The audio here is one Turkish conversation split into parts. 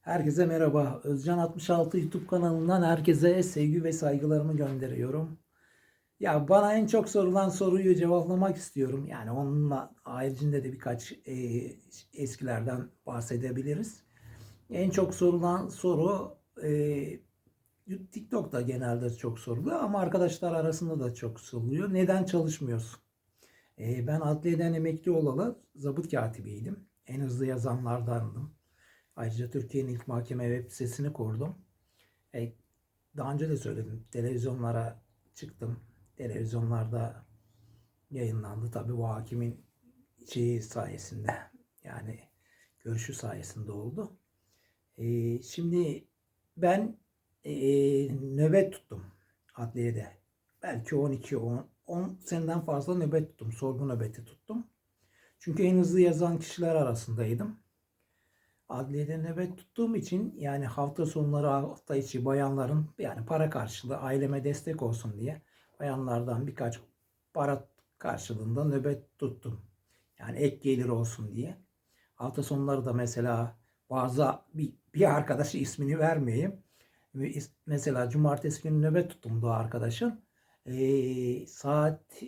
Herkese merhaba. Özcan 66 YouTube kanalından herkese sevgi ve saygılarımı gönderiyorum. Ya bana en çok sorulan soruyu cevaplamak istiyorum. Yani onunla haricinde de birkaç e, eskilerden bahsedebiliriz. En çok sorulan soru e, TikTok'ta genelde çok soruluyor ama arkadaşlar arasında da çok soruluyor. Neden çalışmıyorsun? E, ben adliyeden emekli olalı zabıt katibiydim. En hızlı yazanlardandım. Ayrıca Türkiye'nin ilk mahkeme web sitesini kurdum. E, daha önce de söyledim. Televizyonlara çıktım. Televizyonlarda yayınlandı. Tabii bu hakimin şeyi sayesinde. Yani görüşü sayesinde oldu. E, şimdi ben e, nöbet tuttum adliyede. Belki 12 10 10 seneden fazla nöbet tuttum. Sorgu nöbeti tuttum. Çünkü en hızlı yazan kişiler arasındaydım. Adliyede nöbet tuttuğum için yani hafta sonları hafta içi bayanların yani para karşılığı aileme destek olsun diye bayanlardan birkaç para karşılığında nöbet tuttum. Yani ek gelir olsun diye. Hafta sonları da mesela bazı bir, bir arkadaşı ismini vermeyeyim. Mesela cumartesi günü nöbet tuttum da arkadaşın. Ee, saat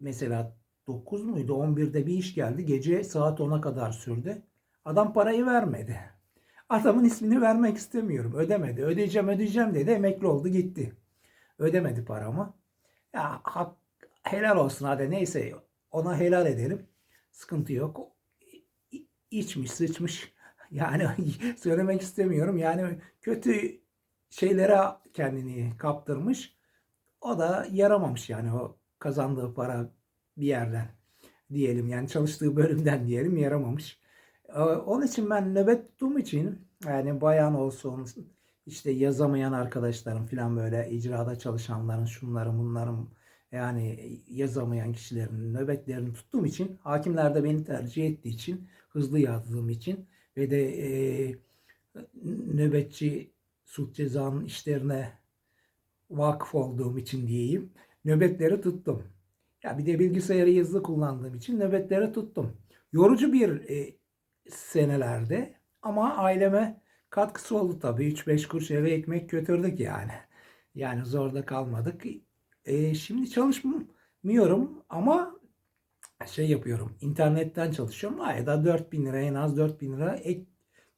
mesela 9 muydu 11'de bir iş geldi. Gece saat 10'a kadar sürdü. Adam parayı vermedi. Adamın ismini vermek istemiyorum. Ödemedi. Ödeyeceğim ödeyeceğim dedi. Emekli oldu gitti. Ödemedi paramı. Ya hak, helal olsun hadi neyse ona helal edelim. Sıkıntı yok. İçmiş sıçmış. Yani söylemek istemiyorum. Yani kötü şeylere kendini kaptırmış. O da yaramamış yani o kazandığı para bir yerden diyelim. Yani çalıştığı bölümden diyelim yaramamış. Ee, Onun için ben nöbet tuttuğum için yani bayan olsun işte yazamayan arkadaşlarım falan böyle icrada çalışanların şunların bunların yani yazamayan kişilerin nöbetlerini tuttuğum için hakimler de beni tercih ettiği için hızlı yazdığım için ve de e, nöbetçi suç cezanın işlerine vakıf olduğum için diyeyim nöbetleri tuttum. Ya bir de bilgisayarı hızlı kullandığım için nöbetleri tuttum. Yorucu bir e, senelerde ama aileme katkısı oldu tabii. 3-5 kuruş eve ekmek götürdük yani. Yani zorda kalmadık. E, şimdi çalışmıyorum ama şey yapıyorum. internetten çalışıyorum. Ayda 4000 lira en az 4000 lira ek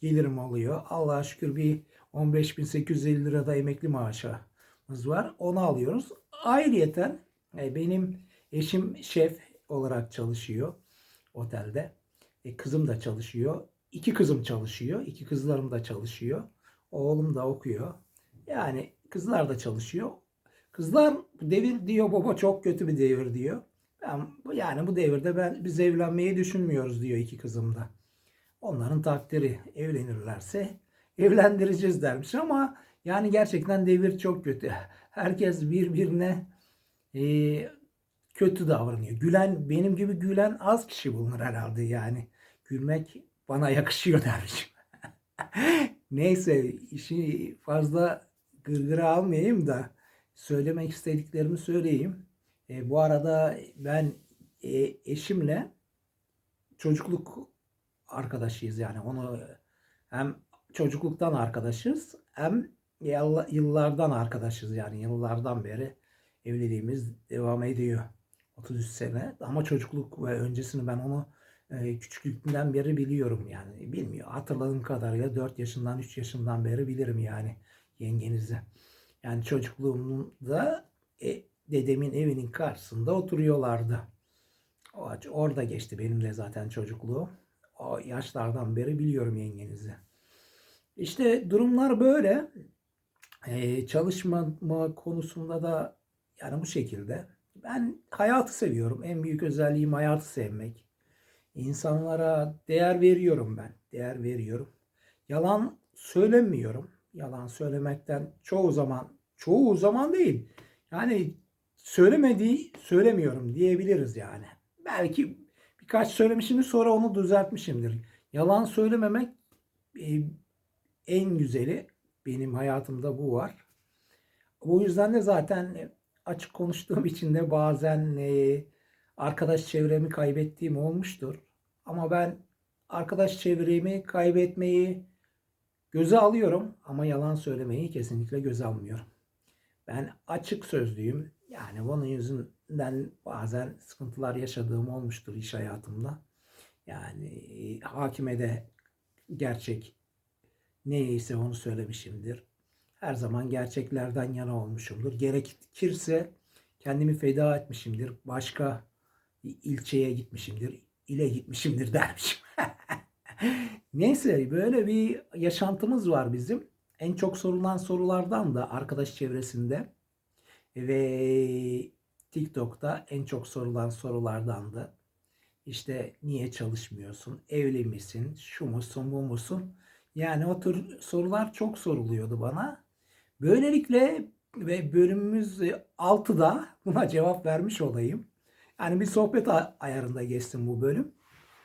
gelirim oluyor. Allah'a şükür bir 15.850 lira da emekli maaşımız var. Onu alıyoruz. Ayrıyeten e, benim eşim şef olarak çalışıyor otelde. E, kızım da çalışıyor. İki kızım çalışıyor. İki kızlarım da çalışıyor. Oğlum da okuyor. Yani kızlar da çalışıyor. Kızlar devir diyor baba çok kötü bir devir diyor. Yani bu devirde ben biz evlenmeyi düşünmüyoruz diyor iki kızım da. Onların takdiri evlenirlerse evlendireceğiz dermiş ama yani gerçekten devir çok kötü. Herkes birbirine e, kötü davranıyor. Gülen benim gibi gülen az kişi bulunur herhalde yani. Gülmek bana yakışıyor dermiş. Neyse işi fazla gırgıra almayayım da söylemek istediklerimi söyleyeyim. E, bu arada ben e, eşimle çocukluk arkadaşıyız yani onu hem çocukluktan arkadaşız hem yıll- yıllardan arkadaşız yani yıllardan beri evliliğimiz devam ediyor. 33 sene ama çocukluk ve öncesini ben onu e, küçüklükten beri biliyorum yani bilmiyor. Hatırladığım kadarıyla 4 yaşından 3 yaşından beri bilirim yani yengenizi. Yani çocukluğumda e, dedemin evinin karşısında oturuyorlardı. O, orada geçti benim de zaten çocukluğum. O yaşlardan beri biliyorum yengenizi. İşte durumlar böyle. Ee, çalışma konusunda da yani bu şekilde. Ben hayatı seviyorum. En büyük özelliğim hayatı sevmek. İnsanlara değer veriyorum ben. Değer veriyorum. Yalan söylemiyorum. Yalan söylemekten çoğu zaman, çoğu zaman değil. Yani söylemediği söylemiyorum diyebiliriz yani. Belki birkaç söylemişimdir sonra onu düzeltmişimdir. Yalan söylememek e, en güzeli benim hayatımda bu var. Bu yüzden de zaten açık konuştuğum için de bazen e, arkadaş çevremi kaybettiğim olmuştur. Ama ben arkadaş çevremi kaybetmeyi göze alıyorum ama yalan söylemeyi kesinlikle göze almıyorum. Ben açık sözlüyüm. Yani bunun yüzünden bazen sıkıntılar yaşadığım olmuştur iş hayatımda. Yani hakime de gerçek neyse onu söylemişimdir. Her zaman gerçeklerden yana olmuşumdur. Gerekirse kendimi feda etmişimdir. Başka ilçeye gitmişimdir. ile gitmişimdir dermişim. Neyse böyle bir yaşantımız var bizim. En çok sorulan sorulardan da arkadaş çevresinde ve TikTok'ta en çok sorulan sorulardan da işte niye çalışmıyorsun, evli misin, şu musun, bu musun? Yani o tür sorular çok soruluyordu bana. Böylelikle ve bölümümüz 6'da buna cevap vermiş olayım. Yani bir sohbet ayarında geçsin bu bölüm.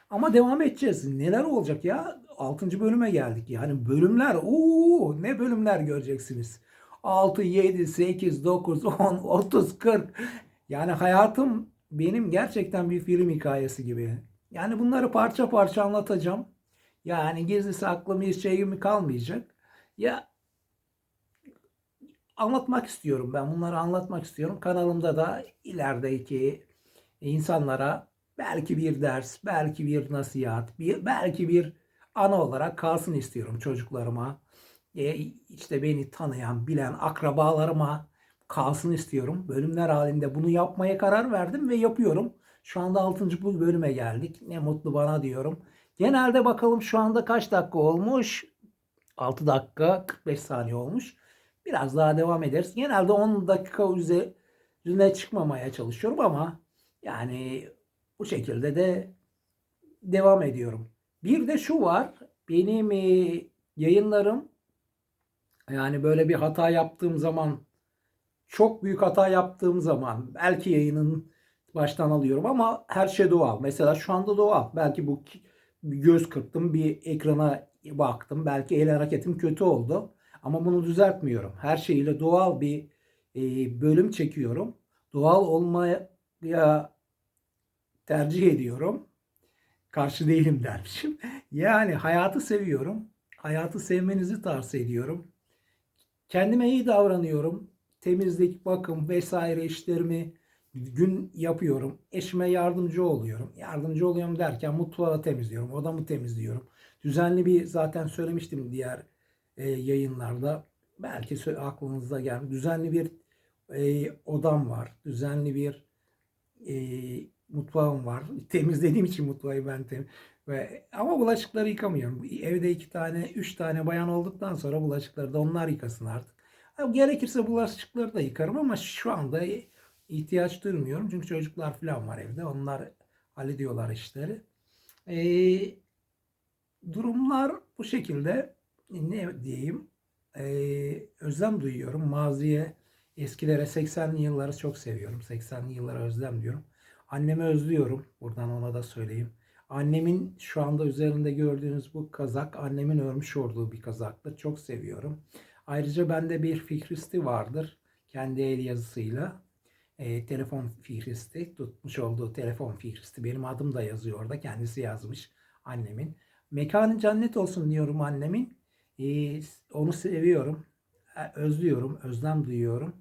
Ama devam edeceğiz. Neler olacak ya? 6. bölüme geldik. Yani bölümler, uuu ne bölümler göreceksiniz. 6, 7, 8, 9, 10, 30, 40. Yani hayatım benim gerçekten bir film hikayesi gibi. Yani bunları parça parça anlatacağım. Yani gizli saklı bir şey mi kalmayacak. Ya anlatmak istiyorum ben. Bunları anlatmak istiyorum. Kanalımda da ilerideki insanlara belki bir ders, belki bir nasihat, bir, belki bir ana olarak kalsın istiyorum çocuklarıma. E, işte beni tanıyan, bilen akrabalarıma kalsın istiyorum. Bölümler halinde bunu yapmaya karar verdim ve yapıyorum. Şu anda 6. bölüme geldik. Ne mutlu bana diyorum. Genelde bakalım şu anda kaç dakika olmuş? 6 dakika 45 saniye olmuş. Biraz daha devam ederiz. Genelde 10 dakika üzerine çıkmamaya çalışıyorum ama yani bu şekilde de devam ediyorum. Bir de şu var. Benim e, yayınlarım yani böyle bir hata yaptığım zaman çok büyük hata yaptığım zaman belki yayının baştan alıyorum ama her şey doğal. Mesela şu anda doğal. Belki bu göz kırptım, bir ekrana baktım. Belki el hareketim kötü oldu. Ama bunu düzeltmiyorum. Her şeyiyle doğal bir e, bölüm çekiyorum. Doğal olmaya tercih ediyorum. Karşı değilim dermişim. Yani hayatı seviyorum. Hayatı sevmenizi tavsiye ediyorum. Kendime iyi davranıyorum. Temizlik, bakım vesaire işlerimi gün yapıyorum. Eşime yardımcı oluyorum. Yardımcı oluyorum derken mutfağı temizliyorum. Odamı temizliyorum. Düzenli bir zaten söylemiştim diğer e, yayınlarda. Belki aklınızda geldi. Düzenli bir e, odam var. Düzenli bir e, mutfağım var. Temizlediğim için mutfağı ben tem ve ama bulaşıkları yıkamıyorum. Evde iki tane, üç tane bayan olduktan sonra bulaşıkları da onlar yıkasın artık. Gerekirse bulaşıkları da yıkarım ama şu anda ihtiyaç duymuyorum. Çünkü çocuklar falan var evde. Onlar hallediyorlar işleri. Ee, durumlar bu şekilde ne diyeyim ee, özlem duyuyorum. Maziye eskilere 80'li yılları çok seviyorum. 80'li yıllara özlem diyorum. Annemi özlüyorum. Buradan ona da söyleyeyim. Annemin şu anda üzerinde gördüğünüz bu kazak annemin örmüş olduğu bir kazaktır. Çok seviyorum. Ayrıca bende bir fikristi vardır. Kendi el yazısıyla. E, telefon fikristi. Tutmuş olduğu telefon fikristi. Benim adım da yazıyor orada. Kendisi yazmış annemin. Mekanı cennet olsun diyorum annemin. E, onu seviyorum. E, özlüyorum. Özlem duyuyorum.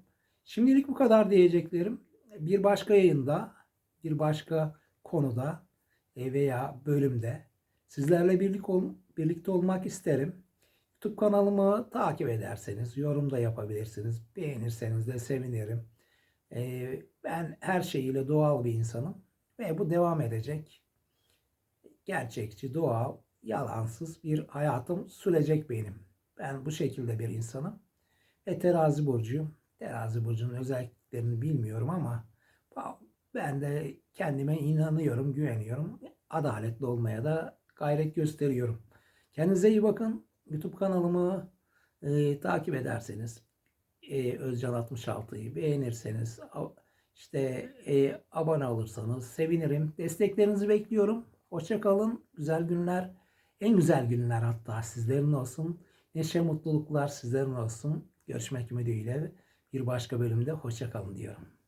Şimdilik bu kadar diyeceklerim. Bir başka yayında, bir başka konuda e, veya bölümde sizlerle birlik ol, birlikte olmak isterim. YouTube kanalımı takip ederseniz, yorum da yapabilirsiniz. Beğenirseniz de sevinirim. Ee, ben her şeyiyle doğal bir insanım ve bu devam edecek. Gerçekçi, doğal, yalansız bir hayatım sürecek benim. Ben bu şekilde bir insanım. Ve terazi burcuyum. Terazi burcunun özelliklerini bilmiyorum ama ben de kendime inanıyorum, güveniyorum. Adaletli olmaya da gayret gösteriyorum. Kendinize iyi bakın. YouTube kanalımı e, takip ederseniz e, Özcan 66'yı beğenirseniz işte e, abone olursanız sevinirim. Desteklerinizi bekliyorum. Hoşça kalın. Güzel günler. En güzel günler hatta sizlerin olsun. Neşe mutluluklar sizlerin olsun. Görüşmek ümidiyle bir başka bölümde hoşça kalın diyorum.